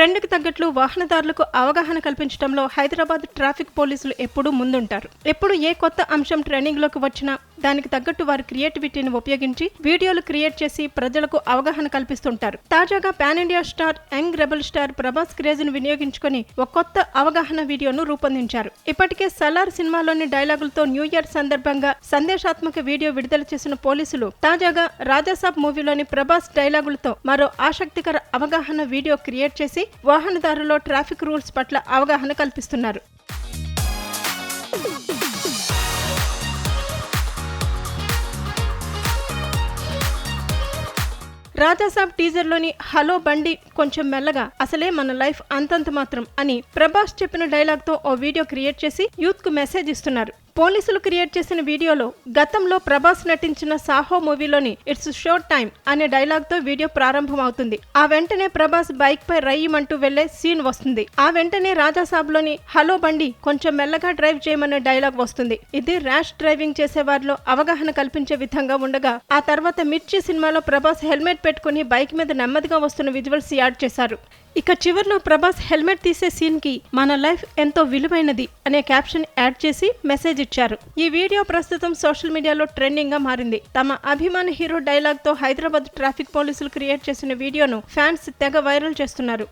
ట్రెండ్కి తగ్గట్లు వాహనదారులకు అవగాహన కల్పించడంలో హైదరాబాద్ ట్రాఫిక్ పోలీసులు ఎప్పుడూ ముందుంటారు. ఎప్పుడు ఏ కొత్త అంశం ట్రెండింగ్లోకి వచ్చినా దానికి తగ్గట్టు వారి క్రియేటివిటీని ఉపయోగించి వీడియోలు క్రియేట్ చేసి ప్రజలకు అవగాహన కల్పిస్తుంటారు. తాజాగా pan India star young rebel star Prabhas క్రేజ్ను వినియోగించుకొని ఒక కొత్త అవగాహన వీడియోను రూపొందించారు. ఇప్పటికే సలార్ సినిమాలోని డైలాగులతో న్యూ ఇయర్ సందర్భంగా సందేశాత్మక వీడియో విడుదల చేసిన పోలీసులు తాజాగా రాజాసాబ్ మూవీలోని ప్రభాస్ డైలాగులతో మరో ఆసక్తికర అవగాహన వీడియో క్రియేట్ చేసి వాహనదారుల్లో ట్రాఫిక్ రూల్స్ పట్ల అవగాహన కల్పిస్తున్నారు. రాజాసాబ్ టీజర్లోని హలో బండి కొంచెం మెల్లగా అసలే మన లైఫ్ అంతంత మాత్రం అని ప్రభాస్ చెప్పిన డైలాగ్తో ఓ వీడియో క్రియేట్ చేసి యూత్కు మెసేజ్ ఇస్తున్నారు. పోలీసులు క్రియేట్ చేసిన వీడియోలో గతంలో ప్రభాస్ నటించిన సాహో మూవీలోని ఇట్స్ షో టైం అనే డైలాగ్తో వీడియో ప్రారంభమవుతుంది. ఆ వెంటనే ప్రభాస్ బైక్ పై రయ్యమంటూ వెళ్ళే సీన్ వస్తుంది. ఆ వెంటనే రాజాసాబ్లోని హలో బండి కొంచెం మెల్లగా డ్రైవ్ చేయమనే డైలాగ్ వస్తుంది. ఇది ర్యాష్ డ్రైవింగ్ చేసే వారిలో అవగాహన కల్పించే విధంగా ఉండగా ఆ తర్వాత మిర్చి సినిమాలో ప్రభాస్ హెల్మెట్ పెట్టుకుని బైక్ మీద నెమ్మదిగా వస్తున్న విజువల్స్ యాడ్ చేశారు. ఇక చివరిలో ప్రభాస్ హెల్మెట్ తీసే సీన్కి మన లైఫ్ ఎంతో విలువైనది అనే క్యాప్షన్ యాడ్ చేసి మెసేజ్ ఇచ్చారు. ఈ వీడియో ప్రస్తుతం సోషల్ మీడియాలో ట్రెండింగ్గా మారింది. తమ అభిమాన హీరో డైలాగ్తో హైదరాబాద్ ట్రాఫిక్ పోలీసులు క్రియేట్ చేసిన వీడియోను ఫ్యాన్స్ తెగ వైరల్ చేస్తున్నారు.